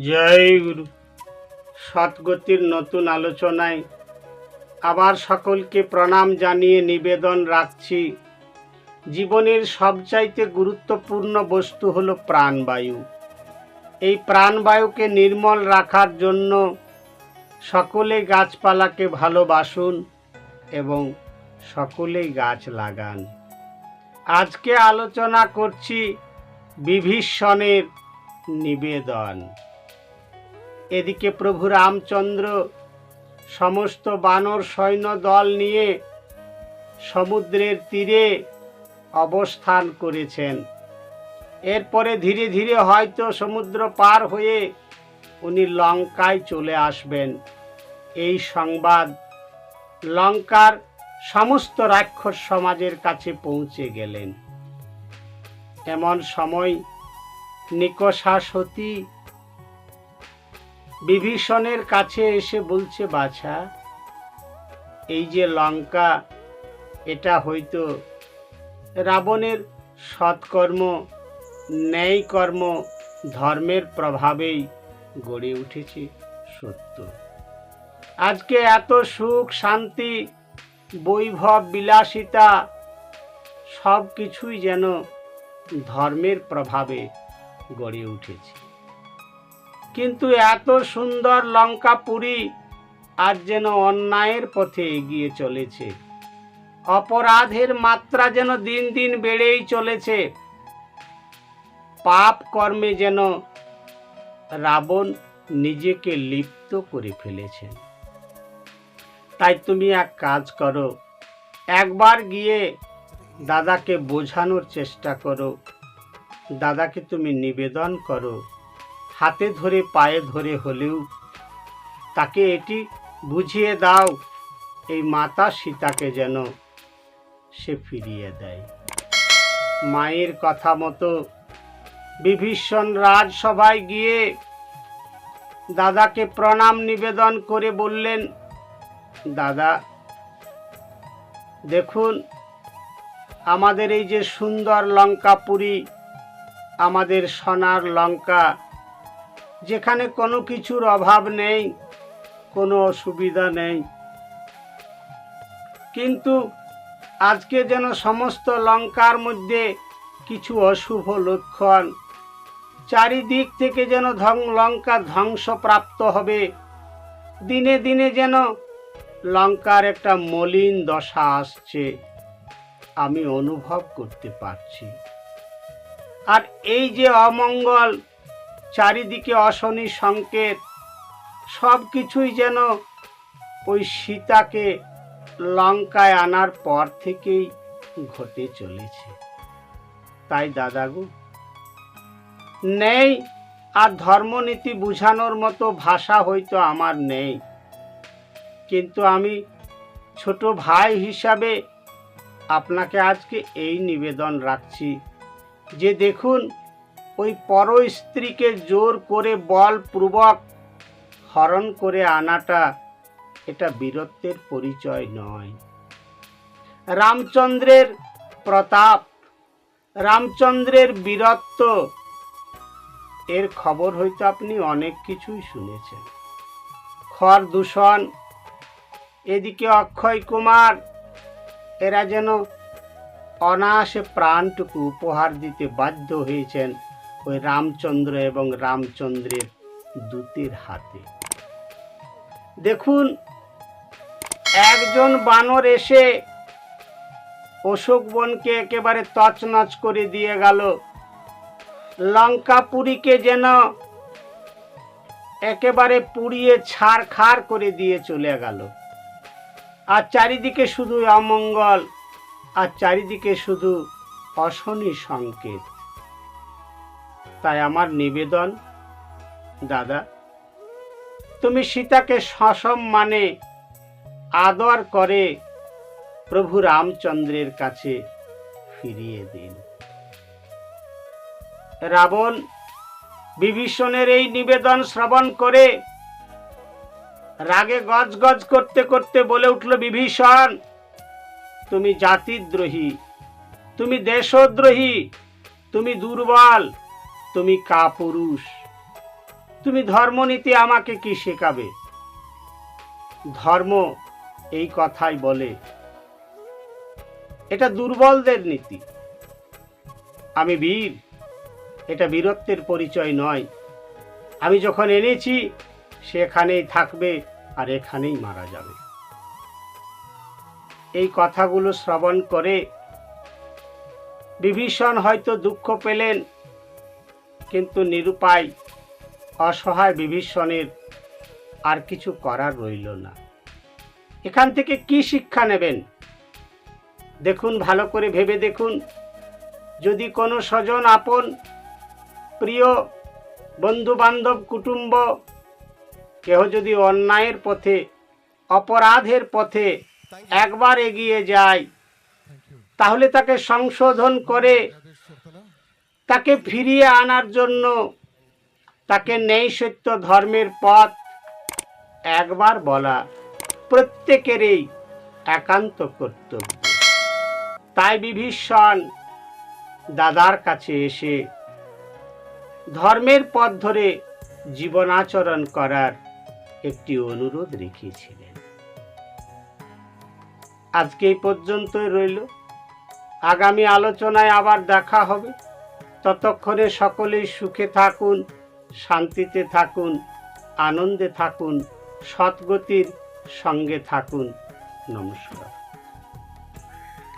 জয় গুরু। সৎগতির নতুন আলোচনায় আবার সকলকে প্রণাম জানিয়ে নিবেদন রাখছি। জীবনের সবচাইতে গুরুত্বপূর্ণ বস্তু হলো প্রাণবায়ু। এই প্রাণবায়ুকে নির্মল রাখার জন্য সকলে গাছপালাকে ভালোবাসুন এবং সকলেই গাছ লাগান। আজকে আলোচনা করছি বিভীষণের নিবেদন। এদিকে প্রভু রামচন্দ্র সমস্ত বানর সৈন্য দল নিয়ে সমুদ্রের তীরে অবস্থান করেছেন। এরপরে ধীরে ধীরে হয়তো সমুদ্র পার হয়ে উনি লঙ্কায় চলে আসবেন। এই সংবাদ লঙ্কার সমস্ত রাক্ষস সমাজের কাছে পৌঁছে গেলেন। এমন সময় নিকষা সতী বিভীষণের কাছে এসে বলছে, বাছা, এই যে লঙ্কা, এটা হয়তো রাবণের সৎকর্ম ন্যায় কর্ম ধর্মের প্রভাবেই গড়ে উঠেছে সত্য। আজকে এত সুখ, শান্তি, বৈভব, বিলাসিতা সব কিছুই যেন ধর্মের প্রভাবে গড়ে উঠেছে। কিন্তু এত সুন্দর লঙ্কা লঙ্কাপুরী আর যেন অন্যায়ের পথে এগিয়ে চলেছে। অপরাধের মাত্রা যেন দিন দিন বেড়েই চলেছে। পাপ কর্মে যেন রাবণ নিজেকে লিপ্ত করে ফেলেছেন। তাই তুমি এক কাজ করো, একবার গিয়ে দাদাকে বোঝানোর চেষ্টা করো। দাদাকে তুমি নিবেদন করো হাতে ধরে, পায়ে ধরে হলেও তাকে এটি বুঝিয়ে দাও, এই মাতা সীতাকে যেন সে ফিরিয়ে দেয়। মায়ের কথা মতো বিভীষণ রাজসভায় গিয়ে দাদাকে প্রণাম নিবেদন করে বললেন, দাদা, দেখুন, আমাদের এই যে সুন্দর লঙ্কাপুরী আমাদের সোনার লঙ্কা যেখানে কোনো কিছুর অভাব নেই, কোনো অসুবিধা নেই। কিন্তু আজকে যেন সমস্ত লঙ্কার মধ্যে কিছু অশুভ লক্ষণ, চারিদিক থেকে যেন ধ্বং লঙ্কা ধ্বংসপ্রাপ্ত হবে। দিনে দিনে যেন লঙ্কার একটা মলিন দশা আসছে, আমি অনুভব করতে পারছি। আর এই যে অমঙ্গল চারিদিকে অশনি সংকেত সব কিছুই যেন ওই সীতাকে লঙ্কায় আনার পর থেকেই ঘটে চলেছে। তাই দাদাগু, নেই আর ধর্মনীতি বুঝানোর মতো ভাষা হয়তো আমার নেই। কিন্তু আমি ছোট ভাই হিসাবে আপনাকে আজকে এই নিবেদন রাখছি। যে দেখুন ওই পর স্ত্রীকে জোর করে বলপূর্বক হরণ করে আনাটা এটা বীরত্বের পরিচয় নয়। রামচন্দ্রের প্রতাপ, রামচন্দ্রের বীরত্ব, এর খবর হয়তো আপনি অনেক কিছুই শুনেছেন। খর দূষণ, এদিকে অক্ষয় কুমার, এরা যেন অনায়াসে প্রাণটুকু উপহার দিতে বাধ্য হয়েছেন। ওই রামচন্দ্র এবং রামচন্দ্রের দূতের হাতে। দেখুন, একজন বানর এসে অশোক বনকে একেবারে তছনছ করে দিয়ে গেল। লঙ্কাপুরীকে যেন একেবারে পুড়িয়ে ছাড়খাড় করে দিয়ে চলে গেল। আর চারিদিকে শুধু অমঙ্গল, আর চারিদিকে শুধু অশনি সংকেত। তাই আমার নিবেদন, দাদা। তুমি সীতাকে সসম্মানে আদর করে প্রভু রামচন্দ্রের কাছে ফিরিয়ে দিন। রাবণ বিভীষণের এই নিবেদন শ্রবণ করে রাগে গজ গজ করতে করতে বলে উঠল, বিভীষণ, তুমি জাতিদ্রোহী, তুমি দেশদ্রোহী, তুমি দুর্বল তুমি কাপুরুষ। তুমি ধর্মনীতি আমাকে কি শেখাবে? ধর্ম এই কথাই বলে। এটা দুর্বলদের নীতি। আমি বীর, এটা বীরত্বের পরিচয় নয়। আমি যখন এনেছি, সেখানেই থাকবে আর এখানেই মারা যাবে। এই কথাগুলো শ্রবণ করে বিভীষণ হয়তো দুঃখ পেলেন কিন্তু নিরুপায়, অসহায় বিভীষণের আর কিছু করার রইল না। এখান থেকে কি শিক্ষা নেবেন? দেখুন, ভালো করে ভেবে দেখুন। যদি কোনো স্বজন আপন, প্রিয় বন্ধু বান্ধব কুটুম্ব, কেহ যদি অন্যায়ের পথে, অপরাধের পথে একবার এগিয়ে যায়, তাহলে তাকে সংশোধন করে তাকে ফিরিয়ে আনার জন্য তাকে নেই সত্য ধর্মের পথ একবার বলা প্রত্যেকেরই একান্ত কর্তব্য। তাই বিভীষণ দাদার কাছে এসে ধর্মের পথ ধরে জীবনাচরণ করার একটি অনুরোধ রেখেছিলেন। আজকে এই পর্যন্তই রইল। আগামী আলোচনায় আবার দেখা হবে। ততক্ষণে সকলেই সুখে থাকুন শান্তিতে থাকুন আনন্দে থাকুন সৎগতির সঙ্গে থাকুন। নমস্কার।